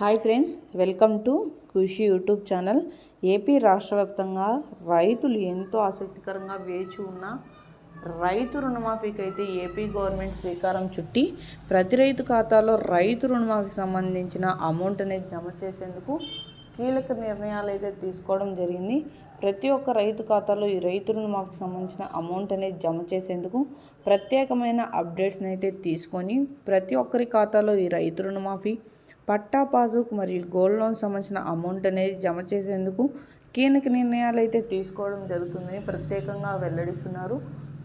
Hi friends welcome to Krishi YouTube channel. AP రాష్ట్ర వ్యాప్తంగా రైతులు ఎంతో ఆసక్తికరంగా వేచి ఉన్న రైతు రుణమాఫీకి అయితే ఏపీ గవర్నమెంట్ శ్రీకారం చుట్టి ప్రతి రైతు ఖాతాలో రైతు రుణమాఫీకి సంబంధించిన అమౌంట్ అనేది జమ చేసేందుకు కీలక నిర్ణయాలు అయితే తీసుకోవడం జరిగింది. ప్రతి ఒక్క రైతు ఖాతాలో ఈ రైతు రుణమాఫీకి సంబంధించిన అమౌంట్ అనేది జమ చేసేందుకు ప్రత్యేకమైన అప్డేట్స్ని అయితే తీసుకొని ప్రతి ఒక్కరి ఖాతాలో ఈ రైతు రుణమాఫీ పట్టా పాసుక్ మరియు గోల్డ్ లోన్ సంబంధించిన అమౌంట్ అనేది జమ చేసేందుకు కీలక నిర్ణయాలు అయితే తీసుకోవడం జరుగుతుందని ప్రత్యేకంగా వెల్లడిస్తున్నారు.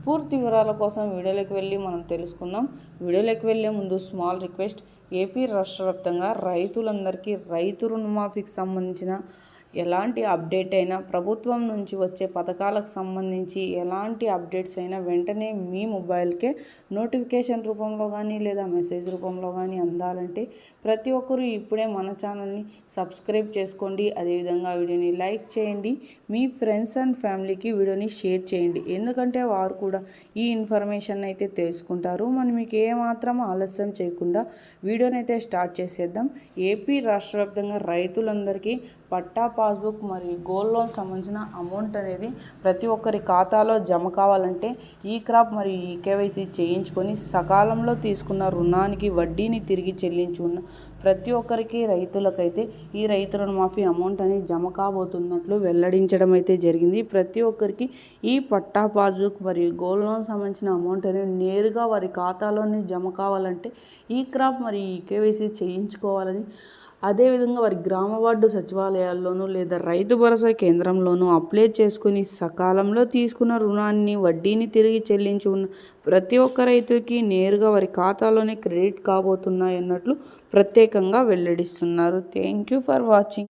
పూర్తి వివరాల కోసం వీడియోలోకి వెళ్ళి మనం తెలుసుకుందాం. వీడియోలోకి వెళ్ళే ముందు స్మాల్ రిక్వెస్ట్ ఏపీ రాష్ట్ర వ్యాప్తంగా రైతులందరికీ రైతు రుణమాఫీకి సంబంధించిన ఎలాంటి అప్డేట్ అయినా ప్రభుత్వం నుంచి వచ్చే పథకాలకు సంబంధించి ఎలాంటి అప్డేట్స్ అయినా వెంటనే మీ మొబైల్కే నోటిఫికేషన్ రూపంలో కానీ లేదా మెసేజ్ రూపంలో కానీ అందాలంటే ప్రతి ఒక్కరూ ఇప్పుడే మన ఛానల్ని సబ్స్క్రైబ్ చేసుకోండి. అదేవిధంగా వీడియోని లైక్ చేయండి. మీ ఫ్రెండ్స్ అండ్ ఫ్యామిలీకి వీడియోని షేర్ చేయండి. ఎందుకంటే వారు కూడా ఈ ఇన్ఫర్మేషన్ అయితే తెలుసుకుంటారు. మనం మీకు ఏమాత్రం ఆలస్యం చేయకుండా వీడియో అయితే స్టార్ట్ చేసేద్దాం. ఏపీ రాష్ట్ర వ్యాప్తంగా రైతులందరికీ పట్టా పాస్బుక్ మరియు గోల్డ్ లోన్ సంబంధించిన అమౌంట్ అనేది ప్రతి ఒక్కరి ఖాతాలో జమ కావాలంటే ఈ క్రాప్ మరియు ఈ కేవైసీ చేయించుకొని సకాలంలో తీసుకున్న రుణానికి వడ్డీని తిరిగి చెల్లించి ఉన్న ప్రతి ఒక్కరికి రైతులకైతే ఈ రైతు రుణమాఫీ అమౌంట్ అనేది జమ కాబోతున్నట్లు వెల్లడించడం అయితే జరిగింది. ప్రతి ఒక్కరికి ఈ పట్టా పాస్బుక్ మరియు గోల్డ్ లోన్ సంబంధించిన అమౌంట్ అనేది నేరుగా వారి ఖాతాలోనే జమ కావాలంటే ఈ క్రాప్ మరియు ఈ కేవైసీ చేయించుకోవాలని అదేవిధంగా వారి గ్రామ వార్డు సచివాలయాల్లోనూ లేదా రైతు భరోసా కేంద్రంలోనూ అప్లై చేసుకుని సకాలంలో తీసుకున్న రుణాన్ని వడ్డీని తిరిగి చెల్లించి ఉన్న ప్రతి ఒక్క రైతుకి నేరుగా వారి ఖాతాలోనే క్రెడిట్ కాబోతున్నాయి అన్నట్లు ప్రత్యేకంగా వెల్లడిస్తున్నారు. Thank you for watching.